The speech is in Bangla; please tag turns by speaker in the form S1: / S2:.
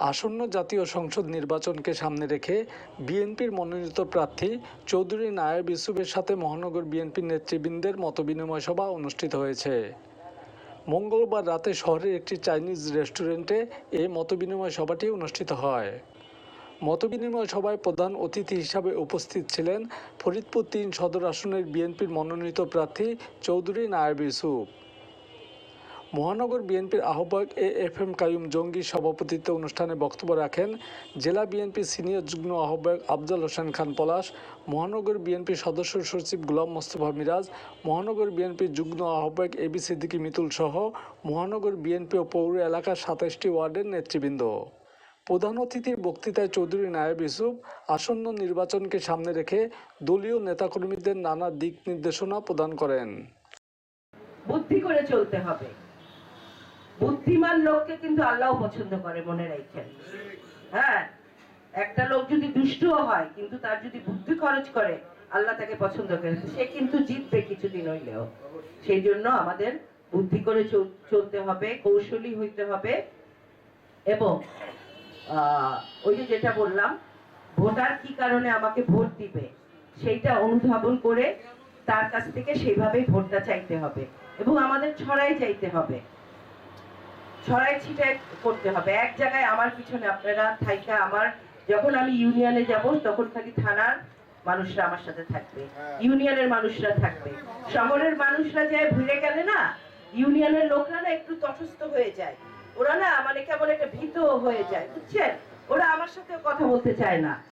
S1: আসন্ন জাতীয় সংসদ নির্বাচনকে সামনে রেখে বিএনপির মনোনীত প্রার্থী চৌধুরী নায়েব ইউসুফের সাথে মহানগর বিএনপির নেতৃবৃন্দের মতবিনিময় সভা অনুষ্ঠিত হয়েছে। মঙ্গলবার রাতে শহরের একটি চাইনিজ রেস্টুরেন্টে এই মতবিনিময় সভাটি অনুষ্ঠিত হয়। মতবিনিময় সভায় প্রধান অতিথি হিসাবে উপস্থিত ছিলেন ফরিদপুর তিন সদর আসনের বিএনপির মনোনীত প্রার্থী চৌধুরী নায়েব ইউসুফ। মহানগর বিএনপির আহ্বায়ক এ এফ এম কায়ুম জঙ্গির সভাপতিত্বে অনুষ্ঠানে বক্তব্য রাখেন জেলা বিএনপির সিনিয়র যুগ্ম আহ্বায়ক আফজাল হোসেন খান পলাশ, মহানগর বিএনপির সদস্য সচিব গুলাম মোস্তফা মিরাজ, মহানগর বিএনপির যুগ্ম আহ্বায়ক এ বি সিদ্দিকী মিতুল সহ মহানগর বিএনপি ও পৌর এলাকার সাতাশটি ওয়ার্ডের নেতৃবৃন্দ। প্রধান অতিথির বক্তৃতায় চৌধুরী নায়েব ইউসুফ আসন্ন নির্বাচনকে সামনে রেখে দলীয় নেতাকর্মীদের নানা দিক নির্দেশনা প্রদান করেন।
S2: বুদ্ধি করে চলতে হবে। বুদ্ধিমান লোককে কিন্তু আল্লাহ পছন্দ করে, মনে রাখেন। হ্যাঁ একটা লোক যদি দুষ্টুও হয়, কিন্তু তার যদি বুদ্ধি খরচ করে, আল্লাহ তাকে পছন্দ করে। সে কিন্তু জিতবে কিছুদিন হইলেও। সেই জন্য আমাদের বুদ্ধি করে চলতে হবে, কৌশলী হইতে হবে। এবং ওই যে যেটা বললাম, ভোটার কি কারণে আমাকে ভোট দিবে, সেইটা অনুধাবন করে তার কাছ থেকে সেইভাবেই ভোটটা চাইতে হবে। এবং আমাদের ছড়াই চাইতে হবে। ছড়াই ছিটাই করতে হবে। এক জায়গায় আমার পিছনে আপনারা থাইকা আমার যখন আমি ইউনিয়নে যাব তখন খালি থানার মানুষরা আমার সাথে থাকবে। ইউনিয়নের মানুষরা থাকবে। শহরের মানুষরা যায় ভুলে গেলে না ইউনিয়নের লোকরা না একটু তটস্থ হয়ে যায়। ওরা না মানে কেমন একটা ভীত হয়ে যায় বুঝছেন? ওরা আমার সাথে কথা বলতে চায় না।